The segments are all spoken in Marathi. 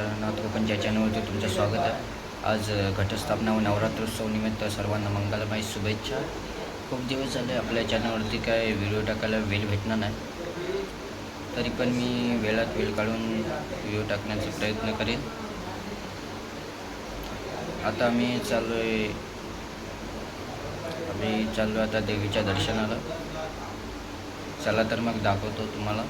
मित्रांनो पण ज्या चॅनलवरती तुमचं स्वागत आहे. आज घटस्थापना व नवरात्रोत्सव निमित्त सर्वांना मंगलमय शुभेच्छा. खूप दिवस झाले आपल्या चॅनलवरती काय व्हिडिओ टाकायला वेळ भेटणार नाही. तरी पण मी वेळात वेळ काढून व्हिडिओ टाकण्याचा प्रयत्न करेन. आता मी चाललो आहे आम्ही चाललो आता देवीच्या दर्शनाला. चला तर मग दाखवतो तुम्हाला.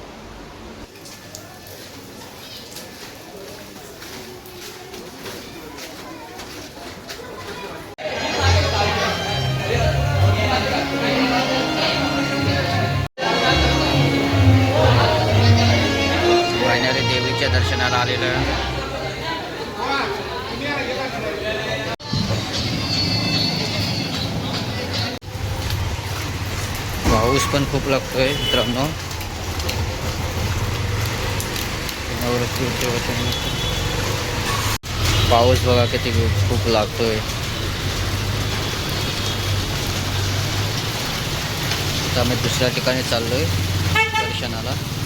फायनली देवीच्या दर्शनाला आलेलं आहे. पाऊस पण खूप लागतोय मित्रांनो. पाऊस बघा किती खूप लागतोय. आता आम्ही दुसऱ्या ठिकाणी चाललोय दर्शनाला.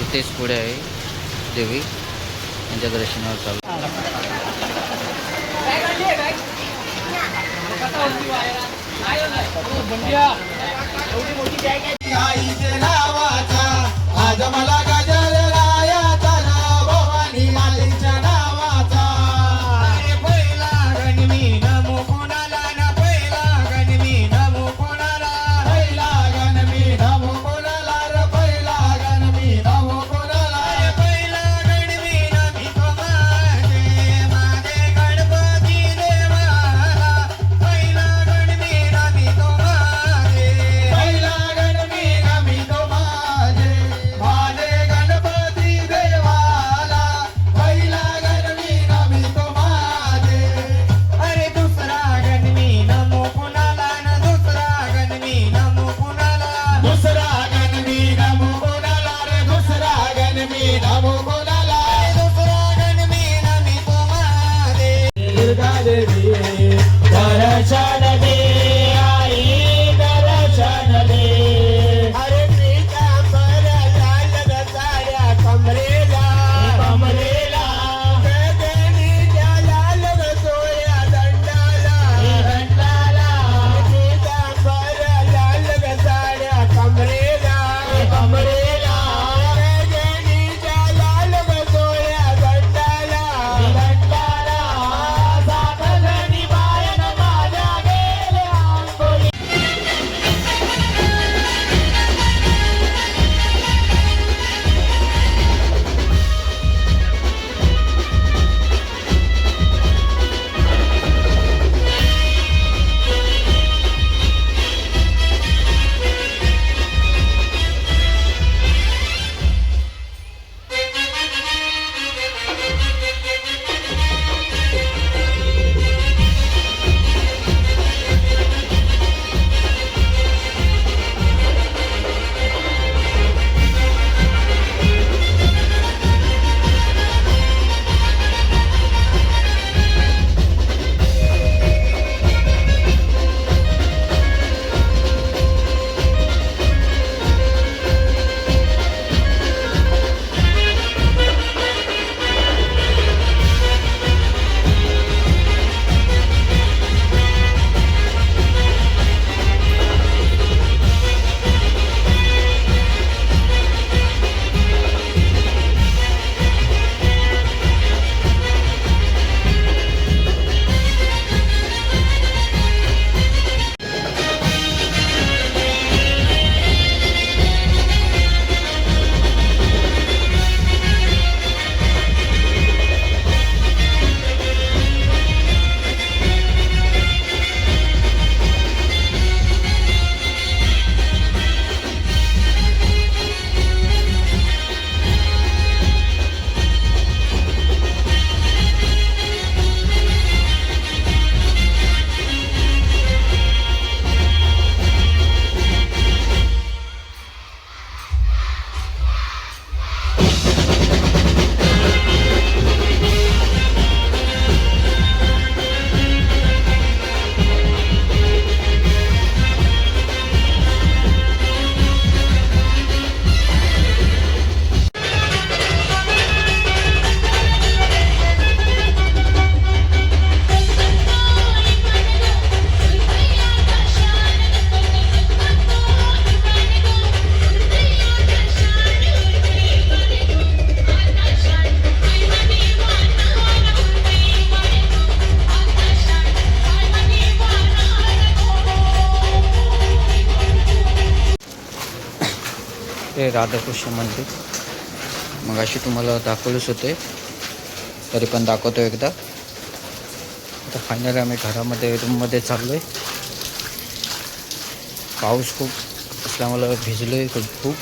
इथेच पुढे आहे देवी. यांच्या दर्शनावर चालू. आज मला आहे राधाकृष्ण मंदिर. मग अशी तुम्हाला दाखवलंच होते. तरी पण दाखवतो एकदा. आता फायनली आम्ही घरामध्ये रूममध्ये चाललो आहे पाऊस खूप असल्यामुळं भिजलो आहे खूप खूप.